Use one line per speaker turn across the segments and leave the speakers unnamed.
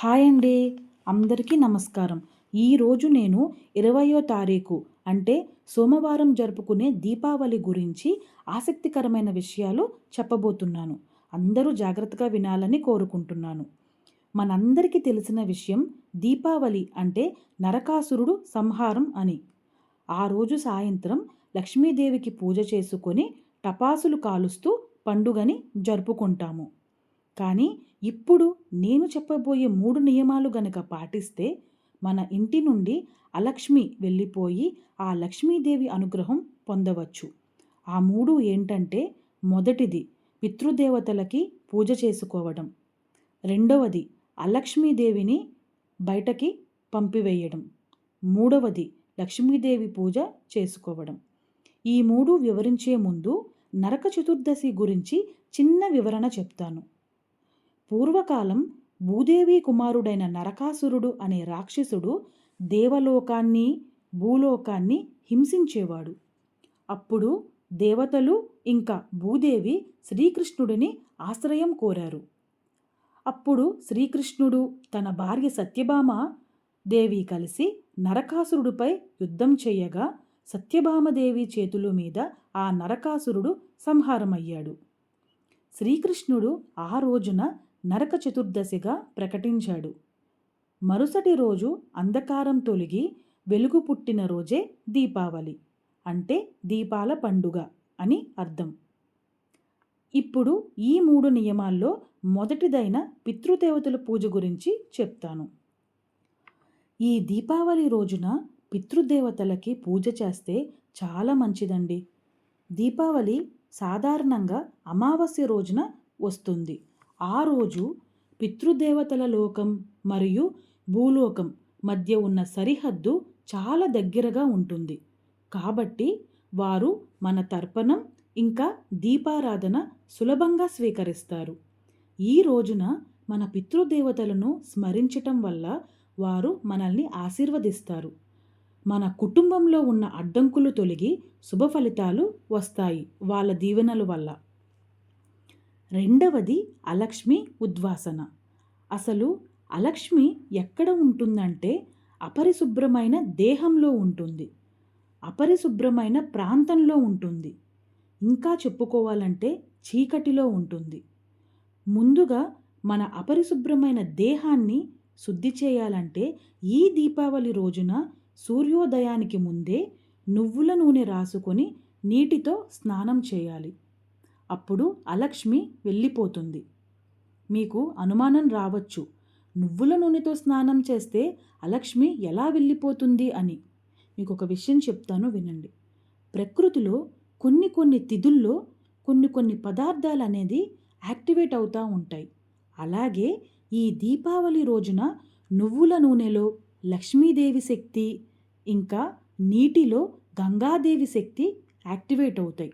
Hi అండి. అందరికీ నమస్కారం. ఈరోజు నేను ఇరవయో తారీఖు అంటే సోమవారం జరుపుకునే దీపావళి గురించి ఆసక్తికరమైన విషయాలు చెప్పబోతున్నాను. అందరూ జాగ్రత్తగా వినాలని కోరుకుంటున్నాను. మనందరికీ తెలిసిన విషయం దీపావళి అంటే నరకాసురుడు సంహారం అని. ఆ రోజు సాయంత్రం లక్ష్మీదేవికి పూజ చేసుకొని టపాసులు కాలుస్తూ పండుగని జరుపుకుంటాము. కానీ ఇప్పుడు నేను చెప్పబోయే మూడు నియమాలు గనక పాటిస్తే మన ఇంటి నుండి అలక్ష్మి వెళ్ళిపోయి ఆ లక్ష్మీదేవి అనుగ్రహం పొందవచ్చు. ఆ మూడు ఏంటంటే మొదటిది పితృదేవతలకి పూజ చేసుకోవడం. రెండవది అలక్ష్మీదేవిని బయటకి పంపివేయడం. మూడవది లక్ష్మీదేవి పూజ చేసుకోవడం. ఈ మూడు వివరించే ముందు నరక చతుర్దశి గురించి చిన్న వివరణ చెప్తాను. పూర్వకాలం భూదేవి కుమారుడైన నరకాసురుడు అనే రాక్షసుడు దేవలోకాన్ని భూలోకాన్ని హింసించేవాడు. అప్పుడు దేవతలు ఇంకా భూదేవి శ్రీకృష్ణుడిని ఆశ్రయం కోరారు. అప్పుడు శ్రీకృష్ణుడు తన భార్య సత్యభామ దేవి కలిసి నరకాసురుడిపై యుద్ధం చేయగా సత్యభామదేవి చేతుల మీద ఆ నరకాసురుడు సంహారమయ్యాడు. శ్రీకృష్ణుడు ఆ రోజున నరక చతుర్దశిగా ప్రకటించాడు. మరుసటి రోజు అంధకారం తొలగి వెలుగు పుట్టిన రోజే దీపావళి అంటే దీపాల పండుగ అని అర్థం. ఇప్పుడు ఈ మూడు నియమాల్లో మొదటిదైన పితృదేవతల పూజ గురించి చెప్తాను. ఈ దీపావళి రోజున పితృదేవతలకి పూజ చేస్తే చాలా మంచిదండి. దీపావళి సాధారణంగా అమావాస్య రోజున వస్తుంది. ఆ రోజు పితృదేవతల లోకం మరియు భూలోకం మధ్య ఉన్న సరిహద్దు చాలా దగ్గరగా ఉంటుంది. కాబట్టి వారు మన తర్పణం ఇంకా దీపారాధన సులభంగా స్వీకరిస్తారు. ఈ రోజున మన పితృదేవతలను స్మరించటం వల్ల వారు మనల్ని ఆశీర్వదిస్తారు. మన కుటుంబంలో ఉన్న అడ్డంకులు తొలగి శుభ ఫలితాలు వస్తాయి వాళ్ళ దీవెనల వల్ల. రెండవది అలక్ష్మి ఉద్వాసన. అసలు అలక్ష్మి ఎక్కడ ఉంటుందంటే అపరిశుభ్రమైన దేహంలో ఉంటుంది. అపరిశుభ్రమైన ప్రాంతంలో ఉంటుంది. ఇంకా చెప్పుకోవాలంటే చీకటిలో ఉంటుంది. ముందుగా మన అపరిశుభ్రమైన దేహాన్ని శుద్ధి చేయాలంటే ఈ దీపావళి రోజున సూర్యోదయానికి ముందే నువ్వుల నూనె రాసుకొని నీటితో స్నానం చేయాలి. అప్పుడు అలక్ష్మి వెళ్ళిపోతుంది. మీకు అనుమానం రావచ్చు. నువ్వుల నూనెతో స్నానం చేస్తే అలక్ష్మి ఎలా వెళ్ళిపోతుంది అని. మీకు ఒక విషయం చెప్తాను వినండి. ప్రకృతిలో కొన్ని కొన్ని తిథుల్లో కొన్ని కొన్ని పదార్థాలు అనేది యాక్టివేట్ అవుతూ ఉంటాయి. అలాగే ఈ దీపావళి రోజున నువ్వుల నూనెలో లక్ష్మీదేవి శక్తి ఇంకా నీటిలో గంగాదేవి శక్తి యాక్టివేట్ అవుతాయి.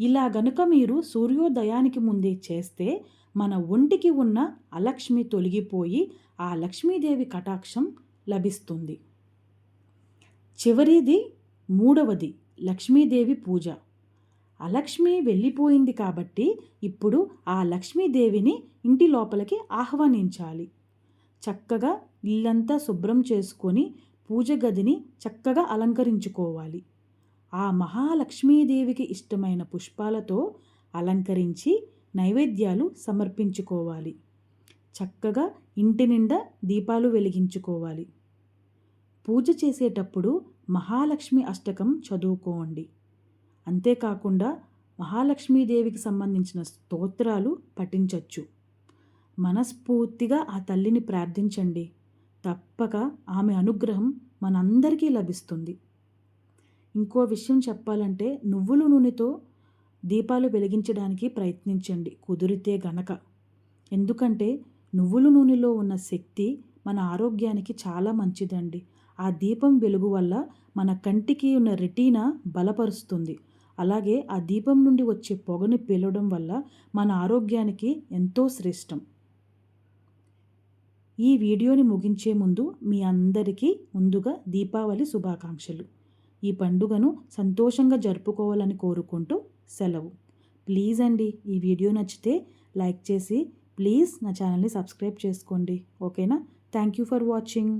ఇలా గనుక మీరు సూర్యోదయానికి ముందే చేస్తే మన ఒంటికి ఉన్న అలక్ష్మి తొలగిపోయి ఆ లక్ష్మీదేవి కటాక్షం లభిస్తుంది. చివరిది మూడవది లక్ష్మీదేవి పూజ. అలక్ష్మి వెళ్ళిపోయింది కాబట్టి ఇప్పుడు ఆ లక్ష్మీదేవిని ఇంటి లోపలికి ఆహ్వానించాలి. చక్కగా ఇల్లంతా శుభ్రం చేసుకొని పూజ గదిని చక్కగా అలంకరించుకోవాలి. ఆ మహాలక్ష్మీదేవికి ఇష్టమైన పుష్పాలతో అలంకరించి నైవేద్యాలు సమర్పించుకోవాలి. చక్కగా ఇంటి నిండా దీపాలు వెలిగించుకోవాలి. పూజ చేసేటప్పుడు మహాలక్ష్మి అష్టకం చదువుకోండి. అంతేకాకుండా మహాలక్ష్మీదేవికి సంబంధించిన స్తోత్రాలు పఠించవచ్చు మనస్ఫూర్తిగా ఆ తల్లిని ప్రార్థించండి. తప్పక ఆమె అనుగ్రహం మనందరికీ లభిస్తుంది. ఇంకో విషయం చెప్పాలంటే నువ్వుల నూనెతో దీపాలు వెలిగించడానికి ప్రయత్నించండి. కుదిరితే గనక. ఎందుకంటే నువ్వుల నూనెలో ఉన్న శక్తి మన ఆరోగ్యానికి చాలా మంచిదండి. ఆ దీపం వెలుగు వల్ల మన కంటికి ఉన్న రెటీనా బలపరుస్తుంది. అలాగే ఆ దీపం నుండి వచ్చే పొగను పీలడం వల్ల మన ఆరోగ్యానికి ఎంతో శ్రేష్టం. ఈ వీడియోని ముగించే ముందు మీ అందరికీ ముందుగా దీపావళి శుభాకాంక్షలు. ఈ పండుగను సంతోషంగా జరుపుకోవాలని కోరుకుంటూ సెలవు. ప్లీజ్ అండి ఈ వీడియో నచ్చితే లైక్ చేసి ప్లీజ్ నా ఛానల్ని సబ్స్క్రైబ్ చేసుకోండి. ఓకేనా? Thank you for watching.